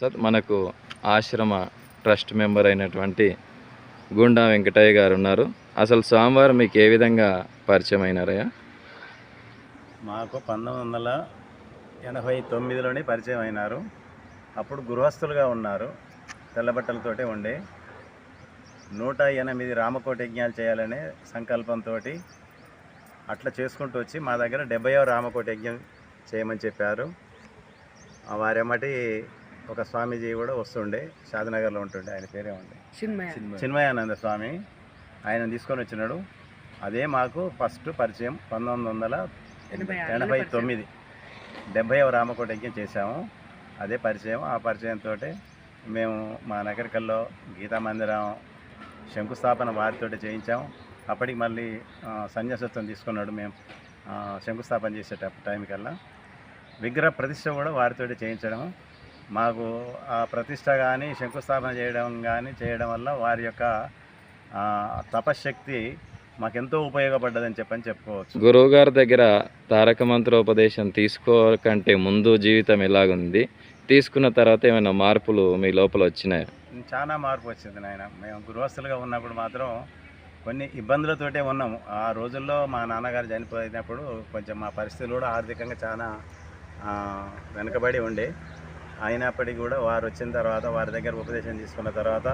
Sir మనకు ఆశ్రమ trust member అయినటువంటి గుండా వెంకటయ్య గారు ఉన్నారు. అసలు స్వామివారు మీకు ఏ విధంగా పరిచయం అయినారయ్యా? మాకు పంతొమ్మిది వందల ఎనభై తొమ్మిదిలోనే పరిచయం అయినారు. అప్పుడు గృహస్థులుగా ఉన్నారు. తెల్లబట్టలతోటే ఉండే. నూట ఎనిమిది రామకోటి యజ్ఞాలు చేయాలనే సంకల్పంతో అట్లా చేసుకుంటూ వచ్చి మా దగ్గర డెబ్బైవ రామకోటి యజ్ఞం చేయమని చెప్పారు. వారేమటి ఒక స్వామీజీ కూడా వస్తుండే షాదనగర్లో ఉంటుండే ఆయన పేరే ఉండే చిన్మయ. చిన్మయానంద స్వామి ఆయన తీసుకొని వచ్చినాడు. అదే మాకు ఫస్ట్ పరిచయం పంతొమ్మిది వందల ఎనభై. తొమ్మిది. డెబ్బైవ రామకోట యజ్ఞం చేశాము. అదే పరిచయం ఆ పరిచయంతో మేము మా నగరికల్లో గీతా మందిరం శంకుస్థాపన వారితో చేయించాము. అప్పటికి మళ్ళీ సన్యాసత్వం తీసుకున్నాడు మేము శంకుస్థాపన చేసేటప్పుడు టైం కల్లా. విగ్రహ ప్రతిష్ట కూడా వారితో చేయించడం మాకు ఆ ప్రతిష్ట కానీ శంకుస్థాపన చేయడం కానీ చేయడం వల్ల వారి యొక్క తపశ్శక్తి మాకెంతో ఉపయోగపడ్డదని చెప్పని చెప్పుకోవచ్చు. గురువు గారి దగ్గర తారక మంత్రోపదేశం తీసుకోకంటే ముందు జీవితం ఎలాగుంది? తీసుకున్న తర్వాత ఏమైనా మార్పులు మీ లోపల వచ్చినాయా? చాలా మార్పు వచ్చింది నాయన. మేము గృహస్థులుగా ఉన్నప్పుడు మాత్రం కొన్ని ఇబ్బందులతోటే ఉన్నాము ఆ రోజుల్లో మా నాన్నగారు చనిపోయినప్పుడు కొంచెం మా పరిస్థితులు కూడా ఆర్థికంగా చాలా వెనుకబడి ఉండే. అయినప్పటికీ కూడా వారు వచ్చిన తర్వాత వారి దగ్గర ఉపదేశం తీసుకున్న తర్వాత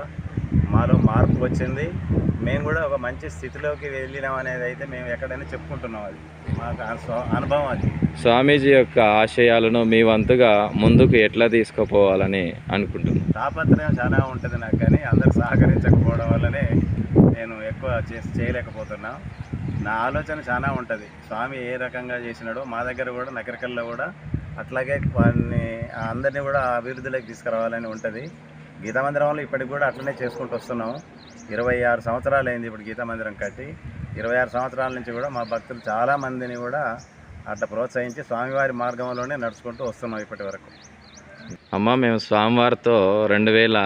మాలో మార్పు వచ్చింది. మేము కూడా ఒక మంచి స్థితిలోకి వెళ్ళినాం అనేది అయితే మేము ఎక్కడైనా చెప్పుకుంటున్నాం అది. మాకు అనుభవం అది. స్వామీజీ యొక్క ఆశయాలను మీ వంతుగా ముందుకు ఎట్లా తీసుకుపోవాలని అనుకుంటున్నాను తాపత్రయం చాలా ఉంటుంది నాకు కానీ అందరు సహకరించకపోవడం వల్లనే నేను ఎక్కువ చేయలేకపోతున్నా. నా ఆలోచన చాలా ఉంటుంది. స్వామి ఏ రకంగా చేసినాడో మా దగ్గర కూడా నగరికల్లో కూడా అట్లాగే వారిని అందరినీ కూడా అభివృద్ధిలోకి తీసుకురావాలని ఉంటుంది. గీతా మందిరంలో ఇప్పటికి కూడా అట్లనే చేసుకుంటూ వస్తున్నాం. ఇరవై ఆరు సంవత్సరాలు అయింది ఇప్పుడు గీతా మందిరం కట్టి. ఇరవై ఆరు సంవత్సరాల నుంచి కూడా మా భక్తులు చాలా మందిని కూడా అట్లా ప్రోత్సహించి స్వామివారి మార్గంలోనే నడుచుకుంటూ వస్తున్నాం ఇప్పటి వరకు. అమ్మ మేము స్వామివారితో రెండు వేల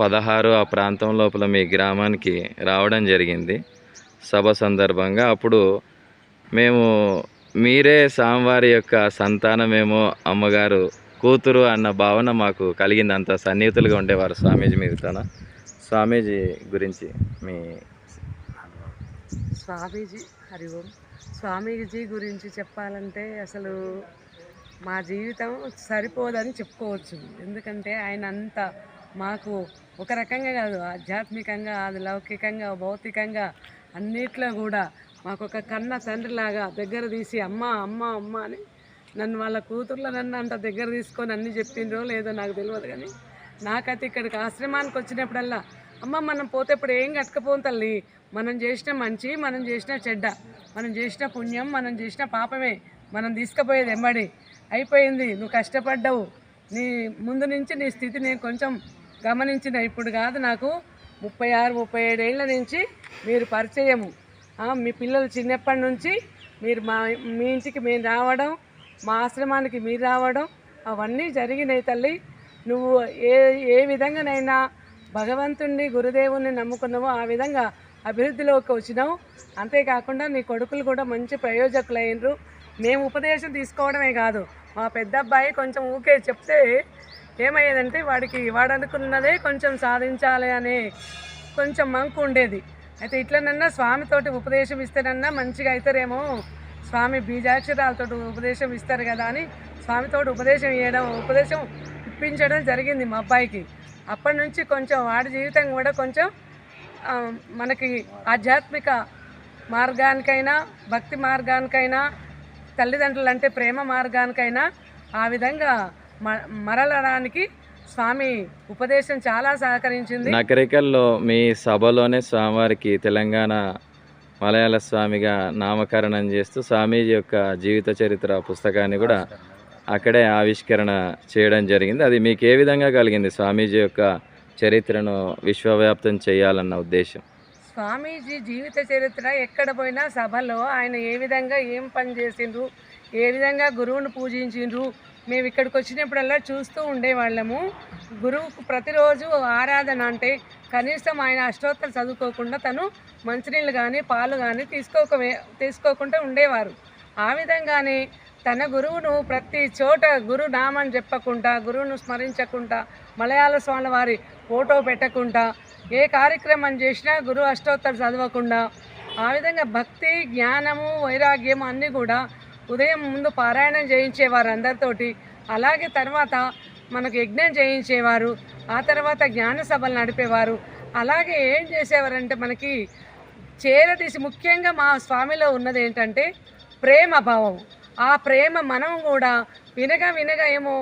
పదహారు ఆ ప్రాంతం లోపల మీ గ్రామానికి రావడం జరిగింది. సభ సందర్భంగా అప్పుడు మేము మీరే స్వామివారి యొక్క సంతానమేమో అమ్మగారు కూతురు అన్న భావన మాకు కలిగింది అంత సన్నిహితులుగా ఉండేవారు స్వామీజీ మీతోన స్వామీజీ గురించి మీ స్వామీజీ హరి ఓం. స్వామీజీ గురించి చెప్పాలంటే అసలు మా జీవితం సరిపోదని చెప్పుకోవచ్చు. ఎందుకంటే ఆయన అంత మాకు ఒక రకంగా కాదు ఆధ్యాత్మికంగా అది లౌకికంగా భౌతికంగా అన్నిట్లో కూడా మాకు ఒక కన్న తండ్రిలాగా దగ్గర తీసి అమ్మ అమ్మ అమ్మ అని నన్ను వాళ్ళ కూతుర్లో నన్ను అంత దగ్గర తీసుకొని అన్ని చెప్పిండ్రో లేదో నాకు తెలియదు కానీ నాకైతే ఇక్కడికి ఆశ్రమానికి వచ్చినప్పుడల్లా అమ్మ మనం పోతే ఇప్పుడు ఏం కట్టకపోం తల్లి? మనం చేసిన మంచి మనం చేసిన చెడ్డ మనం చేసిన పుణ్యం మనం చేసిన పాపమే మనం తీసుకుపోయేది ఎంబడి అయిపోయింది నువ్వు కష్టపడ్డావు. నీ ముందు నుంచి నీ స్థితి నేను కొంచెం గమనించిన. ఇప్పుడు కాదు నాకు ముప్పై ఆరు ముప్పై ఏడేళ్ళ నుంచి మీరు పరిచయము. మీ పిల్లలు చిన్నప్పటి నుంచి మీరు మా మీ ఇంటికి మేము రావడం మా ఆశ్రమానికి మీరు రావడం అవన్నీ జరిగినాయి తల్లి. నువ్వు ఏ ఏ విధంగానైనా భగవంతుణ్ణి గురుదేవుని నమ్ముకున్నావో ఆ విధంగా అభివృద్ధిలోకి వచ్చినావు. అంతేకాకుండా నీ కొడుకులు కూడా మంచి ప్రయోజకులైనరు. మేము ఉపదేశం తీసుకోవడమే కాదు. మా పెద్ద అబ్బాయి కొంచెం ఊకే చెప్తే ఏమయ్యేదంటే వాడికి వాడు అనుకున్నదే కొంచెం సాధించాలి అనే కొంచెం మంకు ఉండేది. అయితే ఇట్లనన్నా స్వామితోటి ఉపదేశం ఇస్తేనన్నా మంచిగా అవుతారేమో స్వామి బీజాక్షరాలతో ఉపదేశం ఇస్తారు కదా అని స్వామితోటి ఉపదేశం ఇవ్వడం ఉపదేశం ఇప్పించడం జరిగింది మా అబ్బాయికి. అప్పటి నుంచి కొంచెం వాడి జీవితం కూడా కొంచెం మనకి ఆధ్యాత్మిక మార్గానికైనా భక్తి మార్గానికైనా తల్లిదండ్రులు అంటే ప్రేమ మార్గానికైనా ఆ విధంగా మ మరలడానికి స్వామి ఉపదేశం చాలా సహకరించింది. నకరికల్లో మీ సభలోనే స్వామివారికి తెలంగాణ మలయాళ స్వామిగా నామకరణం చేస్తూ స్వామీజీ యొక్క జీవిత చరిత్ర పుస్తకాన్ని కూడా అక్కడే ఆవిష్కరణ చేయడం జరిగింది. అది మీకు ఏ విధంగా కలిగింది స్వామీజీ యొక్క చరిత్రను విశ్వవ్యాప్తం చేయాలన్న ఉద్దేశం? స్వామీజీ జీవిత చరిత్ర ఎక్కడ పోయినా సభలో ఆయన ఏ విధంగా ఏం పని చేసిండ్రు ఏ విధంగా గురువును పూజించిండ్రు మేము ఇక్కడికి వచ్చినప్పుడల్లా చూస్తూ ఉండేవాళ్ళము. గురువుకు ప్రతిరోజు ఆరాధన అంటే కనీసం ఆయన అష్టోత్తరం చదువుకోకుండా తను మంచినీళ్ళు కానీ పాలు కానీ తీసుకోక తీసుకోకుండా ఉండేవారు. ఆ విధంగానే తన గురువును ప్రతి చోట గురునామని చెప్పకుండా గురువును స్మరించకుండా మలయాళ స్వామి వారి ఫోటో పెట్టకుండా ఏ కార్యక్రమం చేసినా గురు అష్టోత్తరం చదవకుండా ఆ విధంగా భక్తి జ్ఞానము వైరాగ్యం అన్నీ కూడా ఉదయం ముందు పారాయణం చేయించేవారు అందరితోటి అలాగే తర్వాత మనకు యజ్ఞం చేయించేవారు ఆ తర్వాత జ్ఞాన సభలు నడిపేవారు. అలాగే ఏం చేసేవారంటే మనకి చేరదీసి ముఖ్యంగా మా స్వామిలో ఉన్నది ఏంటంటే ప్రేమ భావం. ఆ ప్రేమ మనం కూడా వినగా వినగా ఏమో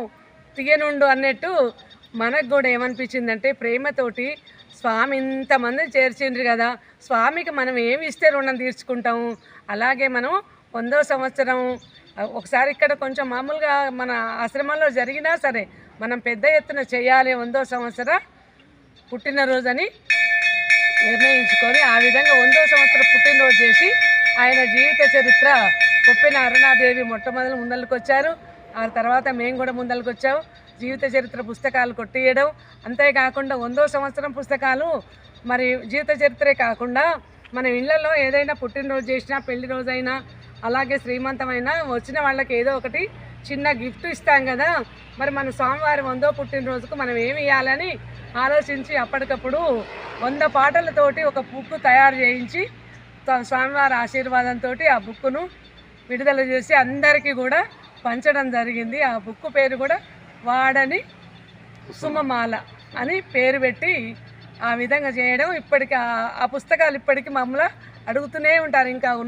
తీయనుండు అన్నట్టు మనకు కూడా ఏమనిపించిందంటే ప్రేమతోటి స్వామి ఇంతమంది చేర్చిండ్రు కదా స్వామికి మనం ఏమి ఇస్తే రుణం తీర్చుకుంటాము అలాగే మనం వందో సంవత్సరం ఒకసారి ఇక్కడ కొంచెం మామూలుగా మన ఆశ్రమంలో జరిగినా సరే మనం పెద్ద ఎత్తున చేయాలి వందో సంవత్సర పుట్టినరోజని నిర్ణయించుకొని ఆ విధంగా వందో సంవత్సరం పుట్టినరోజు చేసి ఆయన జీవిత చరిత్ర కొప్పిన అరుణాదేవి మొట్టమొదలు ముందలకొచ్చారు. వచ్చారు ఆ తర్వాత మేము కూడా ముందరికి వచ్చాము జీవిత చరిత్ర పుస్తకాలు కొట్టియడం. అంతేకాకుండా వందో సంవత్సరం పుస్తకాలు మరి జీవిత చరిత్రే కాకుండా మన ఇళ్ళలో ఏదైనా పుట్టినరోజు చేసినా పెళ్ళి రోజైనా అలాగే శ్రీమంతమైన వచ్చిన వాళ్ళకి ఏదో ఒకటి చిన్న గిఫ్ట్ ఇస్తాం కదా. మరి మన స్వామివారి వందో పుట్టినరోజుకు మనం ఏమి ఇవ్వాలని ఆలోచించి అప్పటికప్పుడు వంద పాటలతోటి ఒక బుక్ తయారు చేయించి స్వామివారి ఆశీర్వాదంతో ఆ బుక్ను విడుదల చేసి అందరికీ కూడా పంచడం జరిగింది. ఆ బుక్ పేరు కూడా వాడని సుమమాల అని పేరు పెట్టి ఆ విధంగా చేయడం ఇప్పటికి ఆ- ఆ పుస్తకాలు ఇప్పటికీ మమ్మల్ని అడుగుతూనే ఉంటారు. ఇంకా